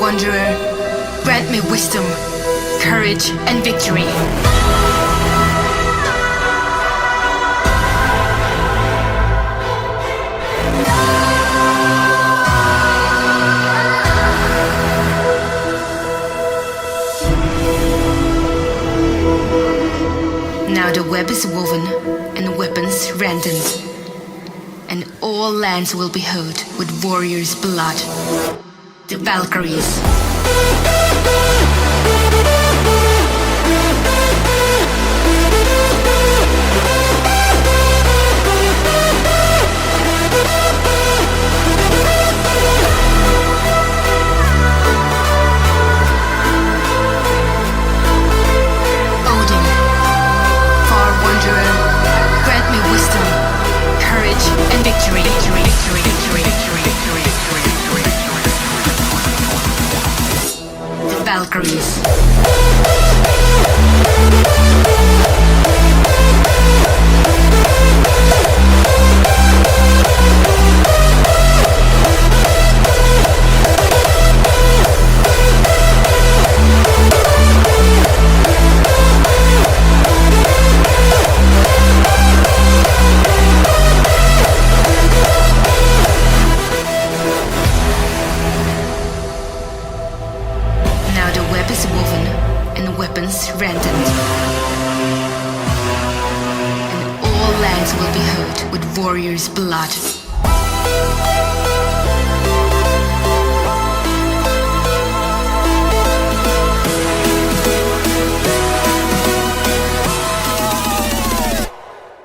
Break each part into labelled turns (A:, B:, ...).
A: wanderer, grant me wisdom, courage, and victory. Now the web is woven and weapons rendered, and all lands will be held with warriors' blood. Valkyries. 30s. Is woven and weapons rendered. And all lands will be hurt with warriors' blood.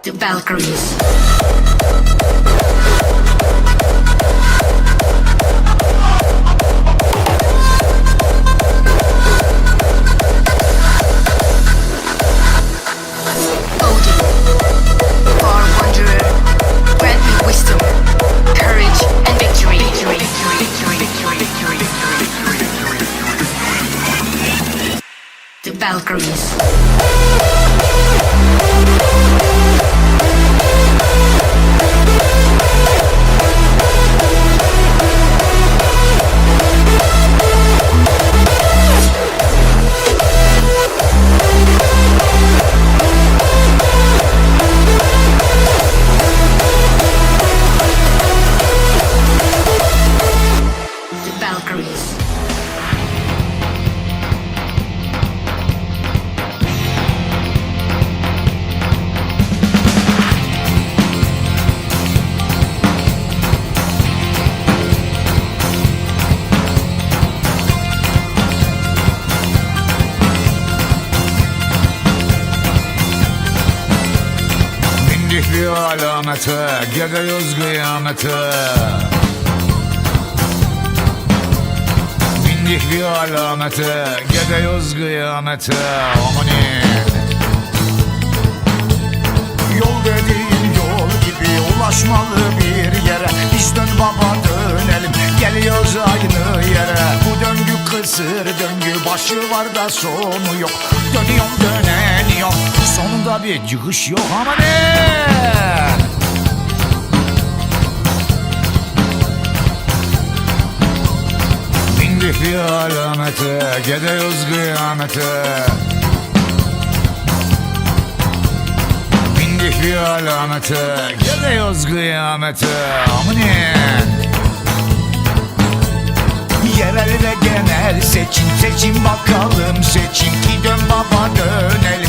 A: The Valkyries. Valkyries.
B: Bindik bir alamete, gidiyoruz kıyamete. Bindik bir alamete, gidiyoruz kıyamete. Amanin
C: Yol dediğin yol gibi ulaşmalı bir yere. Biz dön baba dönelim. Geliyoruz aynı yere. Bu döngü kısır döngü. Başı var da sonu yok. Dönüyorum döneniyorum sonunda bir çıkış yok ama ne?
B: Bindik bir alamete, gidiyoruz kıyamete Bindik bir alamete, gidiyoruz kıyamete Amanin
C: Yerel ve genel seçim seçim bakalım. Seçim Ki dön baba dönelim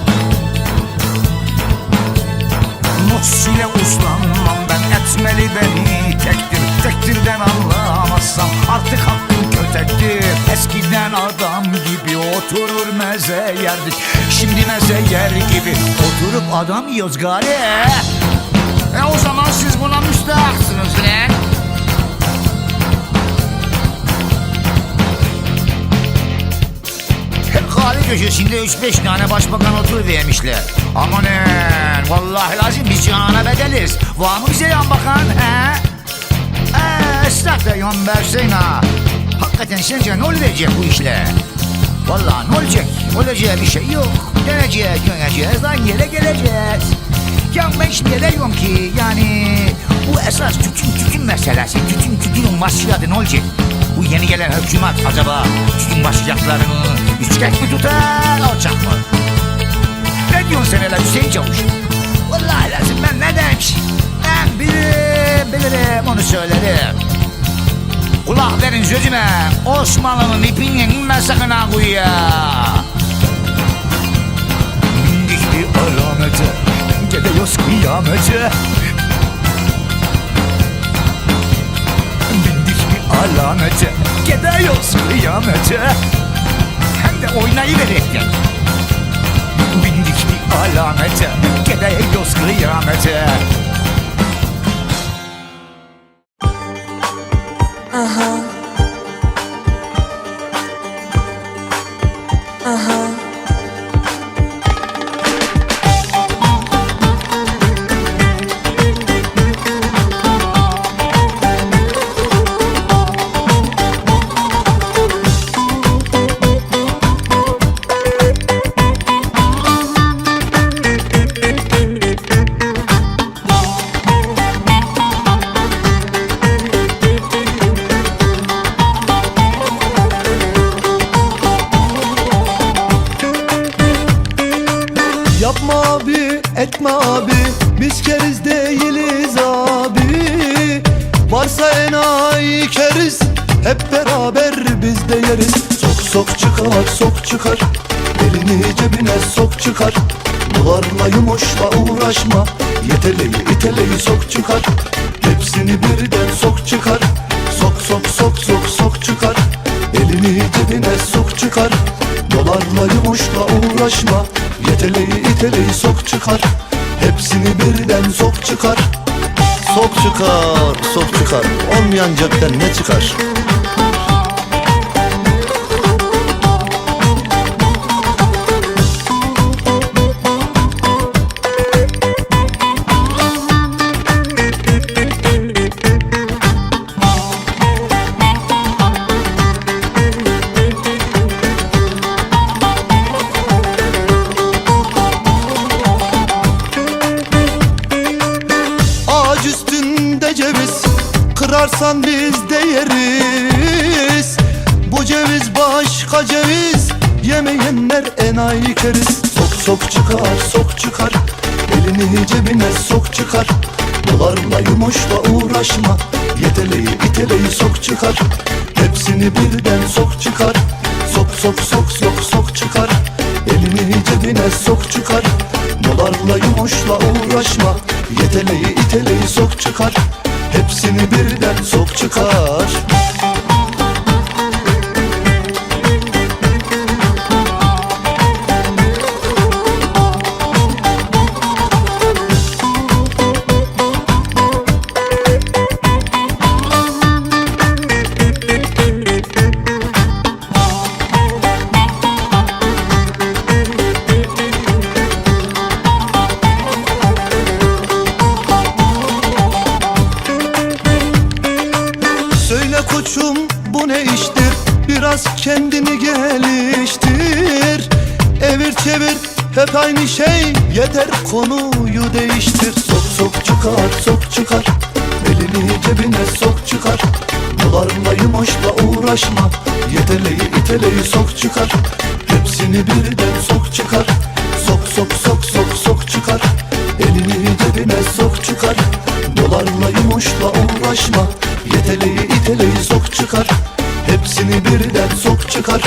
C: Mus ile uslanmam ben etmeli beni. Tektir Tektirden anlamazsam artık hakkım kötektir. Eskiden adam gibi oturur meze yerdik. Şimdi meze yer gibi oturup adam yiyoruz gari E o zaman siz buna müstahaksınız lan kahve köşesinde 3-5 tane başbakan oturuvermişler. Amanın vallahi lazım biz cihana bedeliz. Var mı bize yan bakan he? Eee da yan versin ha. Hakikaten sence ne olacak bu işle? Vallahi ne olacak? Olacağı bir şey yok. Döneceğiz, döneceğiz, lan yere geleceğiz. Ya ben şimdi diyorum ki yani bu esas tütün tütün meselesi. Tütün tütünün başladı ne olacak? Bu yeni gelen hükümet acaba tütün başlayacaklarını üçkek mi tutar, alacak mı? Ne diyorsun sen hele Hüseyin Çavuş? Vallahi lazım ben ne ki? Ben bilirim, bilirim onu söylerim. Kulak verin sözüme. Osmanlı'nın ipini inme sakın ha kuyuya. Bindik bir alamete. Gidiyoruz kıyamete. Bindik alamete. Gidiyoruz kıyamete. De oynayıverekten. Bindik bir alamete. Gidiyoruz kıyamete.
D: Yapma abi, etme abi. Biz keriz değiliz abi. Varsa enayi keriz. Hep beraber biz de yeriz. Sok sok çıkar, sok çıkar. Elini cebine sok çıkar. Duvarla yumuşla uğraşma. Yeteleyi iteleyi sok çıkar. Hepsini birden sok çıkar. Sok sok sok sok sok çıkar. Elini cebine sok çıkar. Dolarla yumuşla uğraşma Yeteleyi iteleyi sok çıkar. Hepsini birden sok çıkar. Sok çıkar, sok çıkar. Olmayan cepten ne çıkar? Kırarsan biz de yeriz. Bu ceviz başka ceviz. Yemeyenler enayi keriz. Sok sok çıkar sok çıkar. Elini cebine sok çıkar. Dolarla yumuşla uğraşma. Yeteleyi iteleyi sok çıkar. Hepsini birden sok çıkar. Sok sok sok sok sok çıkar. Elini cebine sok çıkar. Dolarla yumuşla uğraşma. Yeteleyi iteleyi sok çıkar Hepsini birden sok çıkar şey Yeter konuyu değiştir. Sok sok çıkar sok çıkar. Elini cebine sok çıkar. Dolarla yumuşla uğraşma. Yeteleyi iteleyi sok çıkar. Hepsini birden sok çıkar. Sok sok sok sok sok çıkar. Elini cebine sok çıkar. Dolarla yumuşla uğraşma. Yeteleyi iteleyi sok çıkar. Hepsini birden sok çıkar.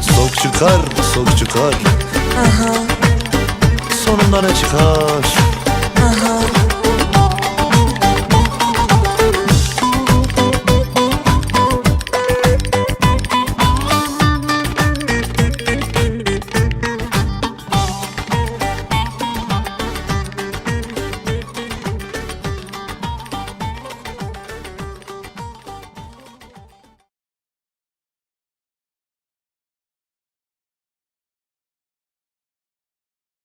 D: Sok çıkar sok çıkar Sonunda ne çıkar